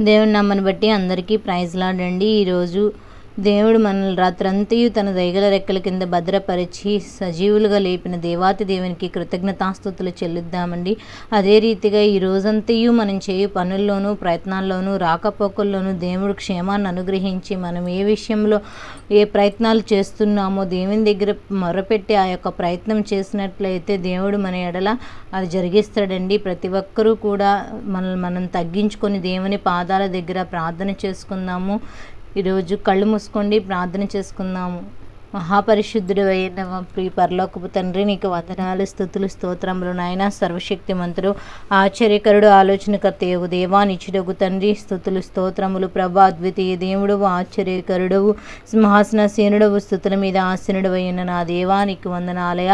దేవుని నమ్మని బట్టి అందరికీ ప్రైజ్ లాడండి ఈరోజు దేవుడు మనల్ని రాత్రంతయు తన దయగల రెక్కల కింద భద్రపరిచి సజీవులుగా లేపిన దేవాతి దేవునికి కృతజ్ఞతాస్థుతులు చెల్లిద్దామండి. అదే రీతిగా ఈ రోజంతయు మనం చేయు పనుల్లోనూ ప్రయత్నాల్లోనూ రాకపోకల్లోనూ దేవుడు క్షేమాన్ని అనుగ్రహించి మనం ఏ విషయంలో ఏ ప్రయత్నాలు చేస్తున్నామో దేవుని దగ్గర మొరపెట్టి ఆ యొక్క ప్రయత్నం చేసినట్లయితే దేవుడు మన ఎడల అది జరిగిస్తాడండి. ప్రతి ఒక్కరూ కూడా మనల్ని మనం తగ్గించుకొని దేవుని పాదాల దగ్గర ప్రార్థన చేసుకుందాము. ఈరోజు కళ్ళు మూసుకోండి ప్రార్థన చేసుకుందాము. మహాపరిశుద్ధుడు అయిన ప్రియ పరలోకపు తండ్రి నీకు వందనాలు స్థుతులు స్తోత్రములు నాయన. సర్వశక్తిమంతుడు ఆశ్చర్యకరుడు ఆలోచనకర్త యగు దేవా నిచ్చుడగు తండ్రి స్థుతులు స్తోత్రములు ప్రభా అద్వితీయ దేవుడవు ఆశ్చర్యకరుడవు సింహాసన సేనుడవు స్థుతుల మీద ఆసీనుడు అయిన నా దేవా నీకు వందనాలయ.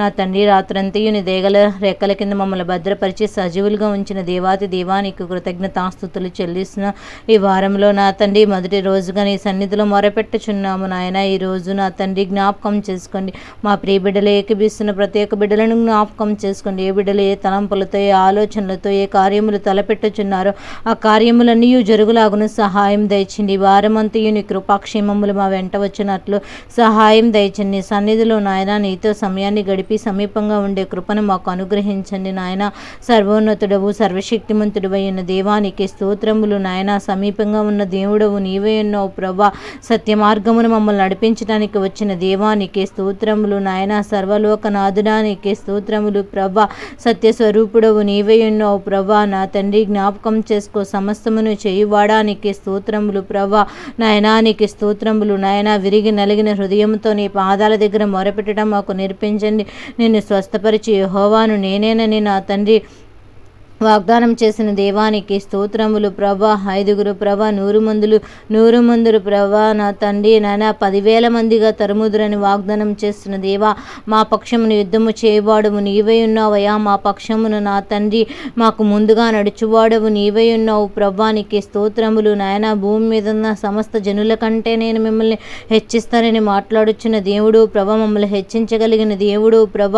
నా తండ్రి రాత్రంతయు నీ దేగల రెక్కల కింద మమ్మల్ని భద్రపరిచి సజీవులుగా ఉంచిన దేవాతి దేవానికి కృతజ్ఞతాస్థుతులు చెల్లిస్తున్న ఈ వారంలో నా తండ్రి మొదటి రోజుగా నీ సన్నిధిలో మొరపెట్టుచున్నాము నాయన. ఈ రోజు నా తండ్రి జ్ఞాపకం చేసుకోండి. మా ప్రియ బిడ్డలు ఏకబిస్తున్న ప్రతి ఒక్క బిడ్డలను జ్ఞాపకం చేసుకోండి. ఏ బిడ్డలు ఏ తలంపులతో ఏ ఆలోచనలతో ఏ కార్యములు తలపెట్టుచున్నారో ఆ కార్యములన్నీ జరుగులాగును సహాయం దయచండి. వారమంతయు నీ కృపాక్షేమములు మా వెంట వచ్చినట్లు సహాయం దయచండి. సన్నిధిలో నాయన నీతో సమయాన్ని గడిపి సమీపంగా ఉండే కృపను మాకు అనుగ్రహించండి నాయన. సర్వోన్నతుడవు సర్వశక్తిమంతుడు అయిన దేవానికి స్తోత్రములు నాయన. సమీపంగా ఉన్న దేవుడవు నీవే ఉన్నావు ప్రభా. సత్య మార్గమును మమ్మల్ని నడిపించడానికి వచ్చిన దేవానికి స్తోత్రములు నాయన. సర్వలోకనాథుడానికి స్తోత్రములు ప్రభా. సత్య స్వరూపుడవు నీవే ఉన్నావు ప్రభా. నా తండ్రి జ్ఞాపకం చేసుకో. సమస్తమును చేయువాడానికి స్తోత్రములు ప్రభా. నాయనానికి స్తోత్రములు నాయన. విరిగి నలిగిన హృదయంతో నీ పాదాల దగ్గర మొరపెట్టడం మాకు నేర్పించండి. నిన్ను స్వస్థపరిచి హోవాను నేనేనని నా తండ్రి వాగ్దానం చేసిన దేవానికి స్తోత్రములు. ప్రభా ఐదుగురు ప్రభా నూరు మందులు నూరు మందులు ప్రభా నా తండ్రి నాయన పదివేల మందిగా తరుముదురని వాగ్దానం చేస్తున్న దేవా మా పక్షమును యుద్ధము చేయవాడము నీవై ఉన్నావయ్యా మా పక్షమును నా తండ్రి మాకు ముందుగా నడుచువాడవు నీవై ఉన్నావు. ప్రభానికి స్తోత్రములు నాయన భూమి మీద ఉన్న సమస్త జనుల కంటే నేను మిమ్మల్ని హెచ్చిస్తానని మాట్లాడుచున్న దేవుడు ప్రభ మమ్మల్ని హెచ్చించగలిగిన దేవుడు ప్రభ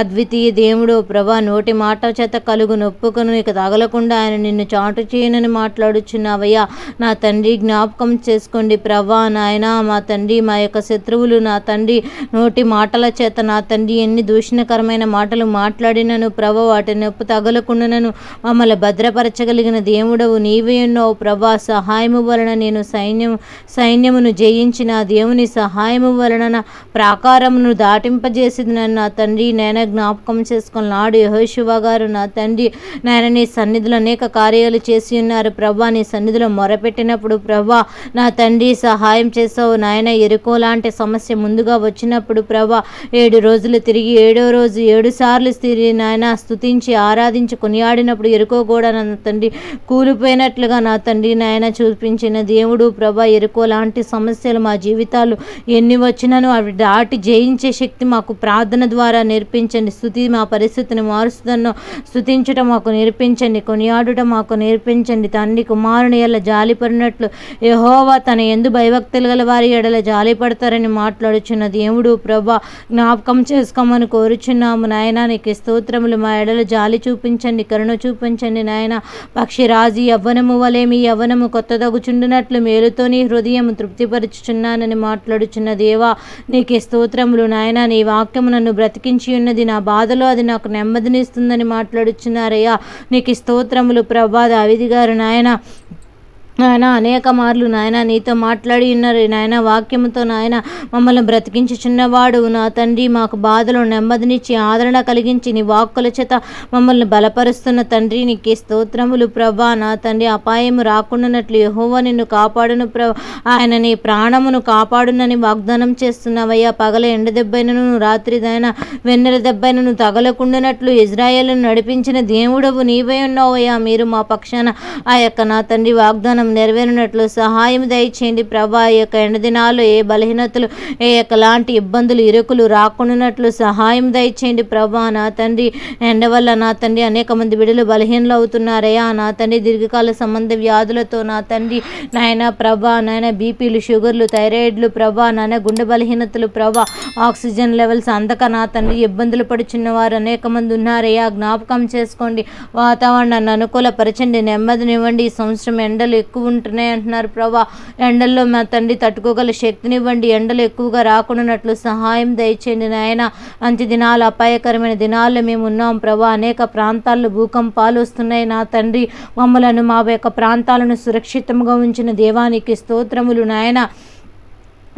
అద్వితీయ దేవుడు ప్రభ నోటి మాట చేత కలుగు నొప్పుకు నొప్పుకును ఇక తగలకుండా ఆయన నిన్ను చాటు చేయనని మాట్లాడుచున్నావయ్యా. నా తండ్రి జ్ఞాపకం చేసుకోండి ప్రభా నాయన. మా తండ్రి మా యొక్క శత్రువులు నా తండ్రి నోటి మాటల చేత నా తండ్రి ఎన్ని దూషణకరమైన మాటలు మాట్లాడినను ప్రభ వాటి నొప్పు తగలకుండానను మమ్మల్ని భద్రపరచగలిగిన దేవుడవు నీవే ఉన్నావు ప్రభా సహాయము వలన నేను సైన్యం సైన్యమును జయించిన నా దేవుని సహాయము వలన నా ప్రాకారమును దాటింపజేసింది నన్ను నా తండ్రి. నేను జ్ఞాపకం చేసుకున్నాడు. యహోశివ గారు నా తండ్రి. నాయన నీ సన్నిధిలో అనేక కార్యాలు చేసి ఉన్నారు. ప్రభా నీ సన్నిధిలో మొరపెట్టినప్పుడు ప్రభా నా తండ్రి సహాయం చేసావు నాయన ఎరుకో లాంటి సమస్య ముందుగా వచ్చినప్పుడు ప్రభా ఏడు రోజులు తిరిగి ఏడో రోజు ఏడు సార్లు తిరిగి నాయన స్తుతించి ఆరాధించి కొనియాడినప్పుడు ఎరుకో కూడా నా తండ్రి కూలిపోయినట్లుగా నా తండ్రి నాయన చూపించిన దేవుడు ప్రభా ఎరుకో లాంటి సమస్యలు మా జీవితాలు ఎన్ని వచ్చినానో అవి దాటి జయించే శక్తి మాకు ప్రార్థన ద్వారా నేర్పించండి. స్థుతి మా పరిస్థితిని మారుస్తుందన్నో స్థుతించడం మాకు నేర్పించండి కొనియాడుట మాకు నేర్పించండి. తండ్రి కుమారుని ఎల్ల జాలిపడినట్లు యహోవా తన ఎందు భయభక్తులు గల వారి ఎడల జాలిపడతారని మాట్లాడుచున్న దేవుడు ప్రభా జ్ఞాపకం చేసుకోమని కోరుచున్నాము నాయన. నీకు స్తోత్రములు. మా ఎడల జాలి చూపించండి కరుణ చూపించండి నాయన. పక్షిరాజు యవ్వనము వలె మీ యవ్వనము కొత్తదగుచుండునట్లు మేలుతో నీ హృదయం తృప్తిపరుచుచున్నానని మాట్లాడుచున్న దేవా నీకు స్తోత్రములు నాయన. నీ వాక్యము నన్ను బ్రతికించి ఉన్నది నా బాధలో అది నాకు నెమ్మదినిస్తుందని మాట్లాడుచున్నారయ్యా. నీకు స్తోత్రములు ప్రభా దావిది గారు నాయన. నాయన అనేక మార్లు నాయన నీతో మాట్లాడి ఉన్నారు నాయన వాక్యముతో నాయన మమ్మల్ని బ్రతికించుచున్నవాడు నా తండ్రి మాకు బాధలు నెమ్మదినిచ్చి ఆదరణ కలిగించి నీ వాక్కుల చేత మమ్మల్ని బలపరుస్తున్న తండ్రి నీకు స్తోత్రములు ప్రభా. నా తండ్రి అపాయము రాకుండానట్లు యహోవ నిన్ను కాపాడును ప్ర ఆయన నీ ప్రాణమును కాపాడునని వాగ్దానం చేస్తున్నావయ్యా. పగల ఎండ దెబ్బైనను రాత్రి దైన వెన్నెల దెబ్బైనను తగలకుండానట్లు ఇజ్రాయేల్ను నడిపించిన దేవుడవు నీవై ఉన్నావయ్యా. మీరు మా పక్షాన ఆ యొక్క నా తండ్రి వాగ్దానం వాగ్దానం నెరవేరినట్లు సహాయం దయచేయండి. ప్రభా ఈ యొక్క ఎండదినాలు ఏ బలహీనతలు ఏ యొక్క లాంటి ఇబ్బందులు ఇరుకులు రాకుండానట్లు సహాయం దయచేయండి. ప్రభా నా తండ్రి ఎండ వల్ల నా తండ్రి అనేక మంది బిడ్డలు బలహీనలు అవుతున్నారయ్యా. నా తండ్రి దీర్ఘకాల సంబంధ వ్యాధులతో నా తండ్రి నాయన ప్రభా నాయన బీపీలు షుగర్లు థైరాయిడ్లు ప్రభా నాయన గుండె బలహీనతలు ప్రభా ఆక్సిజన్ లెవెల్స్ అందక నా తండ్రి ఇబ్బందులు పడుచున్న వారు అనేక మంది ఉన్నారయ్యా. జ్ఞాపకం చేసుకోండి. వాతావరణాన్ని అనుకూలపరచండి. నెమ్మదినివ్వండి. ఈ సంవత్సరం ఎండలు ఎక్కువ ఉంటున్నాయి అంటున్నారు. ప్రభా ఎండల్లో మా తండ్రి తట్టుకోగల శక్తినివ్వండి. ఎండలు ఎక్కువగా రాకుండానట్లు సహాయం దయచేయండి నాయన. మంచి దినాలు అపాయకరమైన దినాల్లో మేము ఉన్నాం ప్రభా. అనేక ప్రాంతాల్లో భూకంపాలు వస్తున్నాయి నా తండ్రి. మమ్మలను మా యొక్క ప్రాంతాలను సురక్షితంగా ఉంచిన దేవానికి స్తోత్రములు నాయన.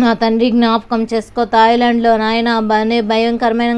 నా తండ్రి జ్ఞాపకం చేసుకో. థాయిలాండ్లో నాయన అనే భయంకరమైన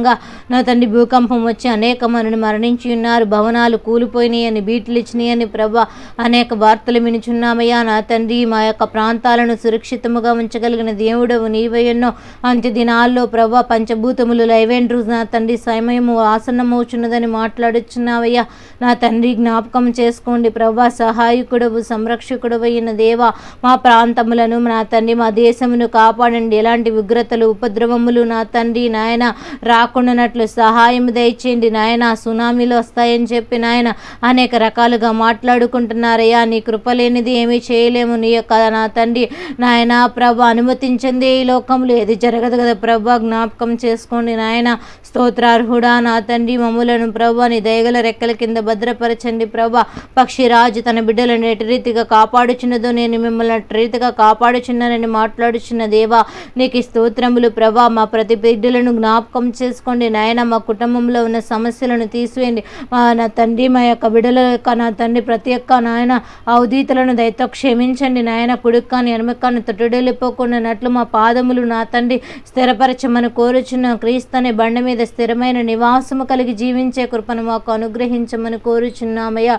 నా తండ్రి భూకంపం వచ్చి అనేక మంది మరణించి ఉన్నారు. భవనాలు కూలిపోయినాయని బీట్లు ఇచ్చినాయని ప్రభా అనేక వార్తలు వినుచున్నామయ్యా. నా తండ్రి మా యొక్క ప్రాంతాలను సురక్షితముగా ఉంచగలిగిన దేవుడవు నీవయ్యన్నో అంత్య దినాల్లో ప్రభా పంచభూతములు లైవేండ్రు నా తండ్రి సమయము ఆసన్నమవుచున్నదని మాట్లాడుచున్నావయ్యా. నా తండ్రి జ్ఞాపకం చేసుకోండి ప్రభా. సహాయకుడవు సంరక్షకుడవు అయిన దేవా మా ప్రాంతములను నా తండ్రి మా దేశమును కా కాపాడండి. ఎలాంటి ఉగ్రతలు ఉపద్రవములు నా తండ్రి నాయన రాకుండానట్లు సహాయం దయచేయండి. నాయన సునామీలు వస్తాయని చెప్పి నాయన అనేక రకాలుగా మాట్లాడుకుంటున్నారయ్యా. నీ కృప లేనిది ఏమీ చేయలేము. నీ యొక్క నా తండ్రి నాయన ప్రభ అనుమతించింది ఈ లోకంలో. ఏది జరగదు కదా ప్రభ. జ్ఞాపకం చేసుకోండి నాయన. స్తోత్రార్హుడా నా తండ్రి మమ్ములను ప్రభ నీ దయగల రెక్కల కింద భద్రపరచండి ప్రభ. పక్షిరాజు తన బిడ్డలను ఎటు రీతిగా కాపాడుచున్నదో నేను మిమ్మల్ని రీతిగా కాపాడుచున్నానని మాట్లాడుచున్నది. దేవా నీకు స్తోత్రములు ప్రభా మా ప్రతి బిడ్డలను జ్ఞాపకం చేసుకోండి. నాయన మా కుటుంబంలో ఉన్న సమస్యలను తీసివేయండి. మా నా తండ్రి మా యొక్క బిడల యొక్క నా తండ్రి ప్రతి ఒక్క నాయన అవధీతలను దయతో క్షమించండి. నాయన కుడుక్కాని ఎనమకాన్ని తొట్టుడెళ్ళిపోకుండానట్లు మా పాదములు నా తండ్రి స్థిరపరచమని కోరుచున్న క్రీస్తు బండ మీద స్థిరమైన నివాసము కలిగి జీవించే కృపను మాకు అనుగ్రహించమని కోరుచున్నామయ్యా.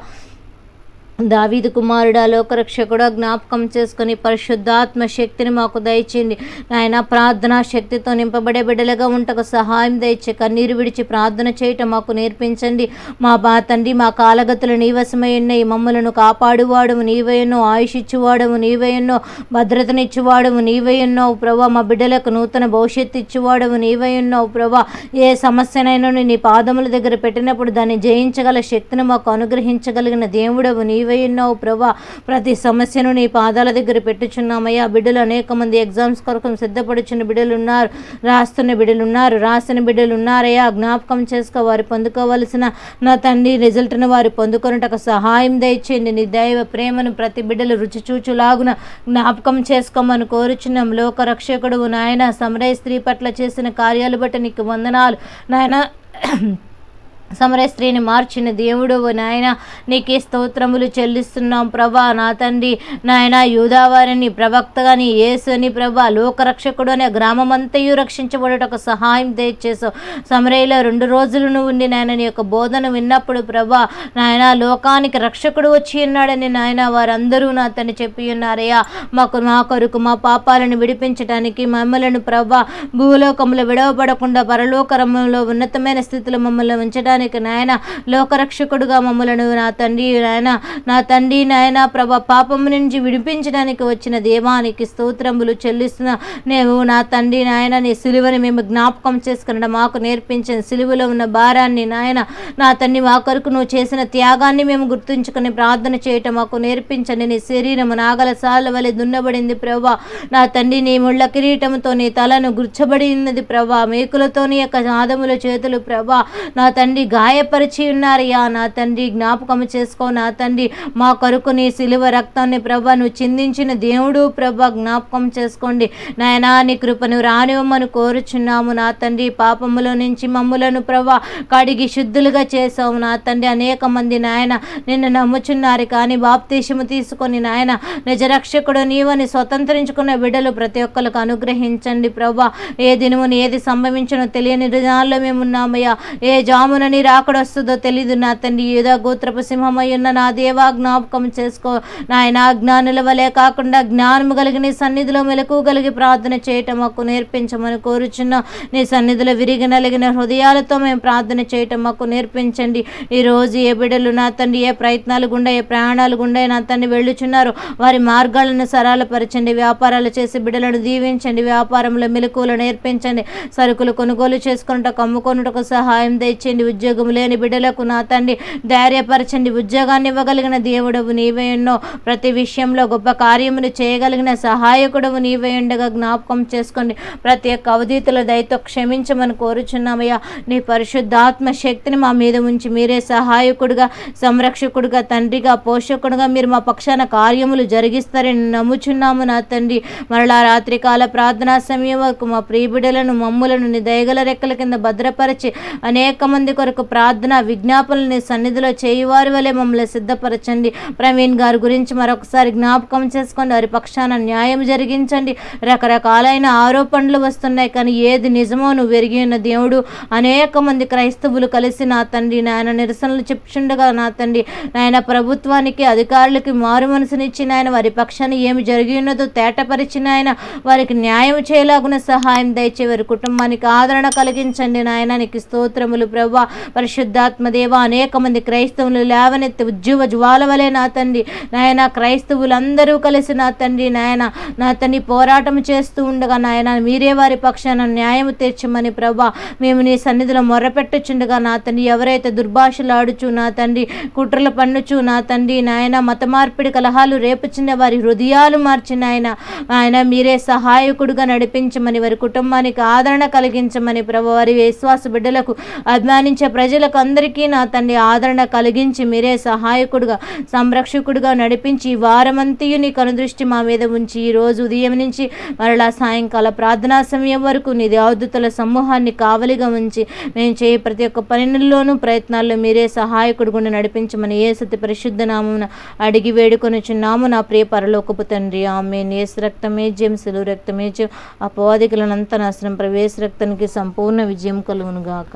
దావీదు కుమారుడా లోకరక్షకుడా జ్ఞాపకం చేసుకొని పరిశుద్ధాత్మ శక్తిని మాకు దయచేయండి. నాయన ప్రార్థనా శక్తితో నింపబడే బిడ్డలుగా ఉంటకు సహాయం దయచే కన్నీరు విడిచి ప్రార్థన చేయటం మాకు నేర్పించండి. మా బా తండ్రి మా కాలగతులు నీవసమై ఉన్నాయి. మమ్మలను కాపాడువాడము నీవేయన్నో ఆయుష్ ఇచ్చువాడము నీవయ్యన్నో భద్రతనిచ్చువాడము నీవేయన్నో. ప్రభా మా బిడ్డలకు నూతన భవిష్యత్తు ఇచ్చువాడము నీవేయన్నో. ప్రభా ఏ సమస్యనైనా నీ పాదముల దగ్గర పెట్టినప్పుడు దాన్ని జయించగల శక్తిని మాకు అనుగ్రహించగలిగిన దేవుడవు నీవే. చదివేయున్నావు ప్రభా ప్రతి సమస్యను నీ పాదాల దగ్గర పెట్టుచున్నామయ్యా. బిడ్డలు అనేక మంది ఎగ్జామ్స్ కొరకు సిద్ధపడుచున్న బిడ్డలు ఉన్నారు రాస్తున్న బిడ్డలు ఉన్నారు రాసిన బిడ్డలు ఉన్నారయ్యా జ్ఞాపకం చేసుకో వారు పొందుకోవలసిన నా తండ్రి రిజల్ట్ను వారు పొందుకొనుటకు సహాయం దయచేయండి. నీ దైవ ప్రేమను ప్రతి బిడ్డలు రుచి చూచులాగున జ్ఞాపకం చేసుకోమని కోరుచున్నాం. లోక రక్షకుడు నాయన సమరయ స్త్రీ పట్ల చేసిన కార్యాలు బట్టి నీకు వందనాలు. నాయన సమర స్త్రీని మార్చిన దేవుడు నాయన నీకే స్తోత్రములు చెల్లిస్తున్నాం ప్రభా. నా తండ్రి నాయన యూదావారిని ప్రవక్తగాని యేసుని ప్రభా లోకరక్షకుడు అనే గ్రామమంతయు రక్షించబడుటకు సహాయం దయచేసావు సమరయ్యలో రెండు రోజులు నువ్వు ఉండి నాయన నీ యొక్క బోధన విన్నప్పుడు ప్రభా నాయన లోకానికి రక్షకుడు వచ్చి ఉన్నాడని నాయన వారందరూ నా తను చెప్పి ఉన్నారయ్యా. మాకు మా కొరకు మా పాపాలను విడిపించడానికి మమ్మలను ప్రభా భూలోకంలో విడవబడకుండా పరలోకరంలో ఉన్నతమైన స్థితిలో మమ్మల్ని ఉంచడానికి నాయన లోకరక్షకుడుగా మమ్మలను నా తండ్రి నాయన నా తండ్రి నాయన ప్రభ పాపము నుంచి విడిపించడానికి వచ్చిన దేవానికి స్తోత్రములు చెల్లిస్తున్న. నేను నా తండ్రి నాయన నీ సిలువని మేము జ్ఞాపకం చేసుకున్న మాకు నేర్పించిన సిలువలో ఉన్న భారాన్ని నాయన నా తండ్రి మా కొరకు నువ్వు చేసిన త్యాగాన్ని మేము గుర్తుంచుకొని ప్రార్థన చేయటం మాకు నేర్పించండి. నీ శరీరము నాగల సాల వలె దున్నబడింది ప్రభా. నా తండ్రి నీ ముళ్ళ కిరీటంతో నీ తలను గుర్చబడి ఉన్నది ప్రభా. మేకులతో నీ యొక్క నాదముల చేతులు ప్రభా. నా తండ్రి గాయపరిచి ఉన్నారయ్యా నా తండ్రి జ్ఞాపకం చేసుకో. నా తండ్రి మా కొరకు నీ సిలువ రక్తాన్ని ప్రభా నువ్వు చిందించిన దేవుడు ప్రభా జ్ఞాపకం చేసుకోండి. నాయనా నీ కృపను రానివ్వమని కోరుచున్నాము. నా తండ్రి పాపములో నుంచి మమ్ములను ప్రభా కడిగి శుద్ధులుగా చేసావు నా తండ్రి అనేక మంది నాయన నిన్ను నమ్ముచున్నారు. కానీ బాప్తీషము తీసుకొని నాయన నిజరక్షకుడు నీవని స్వతంత్రించుకున్న బిడ్డలు ప్రతి ఒక్కరికి అనుగ్రహించండి ప్రభా. ఏ దినమును ఏది సంభవించనో తెలియని దినాల్లో మేము ఉన్నామయ్యా ఏ జామున నీ రాకడ వస్తుందో తెలీదు నా తండ్రి. ఏదో గోత్రపు సింహమై ఉన్న నా దేవా జ్ఞాపకం చేసుకో. నాయన అజ్ఞానుల వలె కాకుండా జ్ఞానము కలిగి నీ సన్నిధిలో మెలకు కలిగి ప్రార్థన చేయటం మాకు నేర్పించమని కోరుచున్న. నీ సన్నిధిలో విరిగి నలిగిన హృదయాలతో మేము ప్రార్థన చేయటం మాకు నేర్పించండి. ఈరోజు ఏ బిడ్డలు నా తండ్రి ఏ ప్రయత్నాలు గుండా ఏ ప్రయాణాలు గుండా నా తండ్రి వెళ్ళుచున్నారు వారి మార్గాలను సరళపరచండి. వ్యాపారాలు చేసి బిడ్డలను దీవించండి. వ్యాపారంలో మెలకువలు నేర్పించండి. సరుకులు కొనుగోలు చేసుకున్నటకు అమ్ముకొనుటకు సహాయం తెచ్చండి. ఉద్యోగం లేని బిడ్డలకు నా తండ్రి ధైర్యపరచండి. ఉద్యోగాన్ని ఇవ్వగలిగిన దేవుడవు నీవే ఎన్నో. ప్రతి విషయంలో గొప్ప కార్యమును చేయగలిగిన సహాయకుడవు నీవే ఉండగా జ్ఞాపకం చేసుకోండి. ప్రతి ఒక్క అవధితుల దయతో క్షమించమని కోరుచున్నామయ్యా. నీ పరిశుద్ధాత్మ శక్తిని మా మీద ఉంచి మీరే సహాయకుడిగా సంరక్షకుడిగా తండ్రిగా పోషకుడిగా మీరు మా పక్షాన కార్యములు జరిగిస్తారని నమ్ముచున్నాము నా తండ్రి. మరలా రాత్రికాల ప్రార్థనా సమయం వరకు మా ప్రియబిడలను మమ్ములను నీ దయగల రెక్కల కింద భద్రపరిచి అనేక మంది కొరకు ప్రార్థన విజ్ఞాపనల్ని సన్నిధిలో చేయువారి వలె మమ్మల్ని సిద్ధపరచండి. ప్రవీణ్ గారి గురించి మరొకసారి జ్ఞాపకం చేసుకోండి. వారి పక్షాన న్యాయం జరిగించండి. రకరకాలైన ఆరోపణలు వస్తున్నాయి. కానీ ఏది నిజమో నువ్వు ఎరిగి ఉన్న దేవుడు అనేక మంది క్రైస్తవులు కలిసి నా తండ్రి నాయన నిరసనలు చెప్పుచుండగా నా తండ్రి నాయన ప్రభుత్వానికి అధికారులకి మారు మనసునిచ్చి నాయన వారి పక్షాన ఏమి జరిగి ఉన్నదో తేటపరిచిన ఆయన వారికి న్యాయం చేయలాగున సహాయం దయచే వారి కుటుంబానికి ఆదరణ కలిగించండి నాయన. నీకు స్తోత్రములు ప్రభా. పరిశుద్ధాత్మదేవ అనేక మంది క్రైస్తవులు లేవనెత్తి ఉజ్జీవ జ్వాల వలె నా తండ్రి. నాయన క్రైస్తవులందరూ కలిసి నా తండ్రి నాయన నా తండ్రి పోరాటం చేస్తూ ఉండగా నాయన మీరే వారి పక్షాన న్యాయం తీర్చమని ప్రభా మేము నీ సన్నిధిలో మొర్రపెట్టుచుండగా నా తండ్రి ఎవరైతే దుర్భాషలు ఆడుచు నా తండ్రి కుట్రలు పన్నుచు నా తండ్రి నాయన మత మార్పిడి కలహాలు రేపుచున్న వారి హృదయాలు మార్చిన ఆయన ఆయన మీరే సహాయకుడుగా నడిపించమని వారి కుటుంబానికి ఆదరణ కలిగించమని ప్రభు వారి విశ్వాస బిడ్డలకు అభిమానించే ప్రజలకు అందరికీ నా తండ్రి ఆదరణ కలిగించి మీరే సహాయకుడుగా సంరక్షకుడుగా నడిపించి ఈ వారమంతయు నీ కనుదృష్టి మా మీద ఉంచి ఈ రోజు ఉదయం నుంచి మరలా సాయంకాల ప్రార్థనా సమయం వరకు నీ దేవదూతల సమూహాన్ని కావలిగా ఉంచి మేము చేయ ప్రతి ఒక్క పనుల్లోనూ ప్రయత్నాల్లో మీరే సహాయకుడు గుండా నడిపించమని ఏ సతి పరిశుద్ధ నామమున అడిగి వేడుకొనుచున్నాము. నా ప్రియ పరలోకపు తండ్రి ఆమె నేస్ రక్తమే జయం సెలువు రక్తమే జయం. అపవాదికులనంత నాశనం ప్రవేశ రక్తానికి సంపూర్ణ విజయం కలుగునుగాక.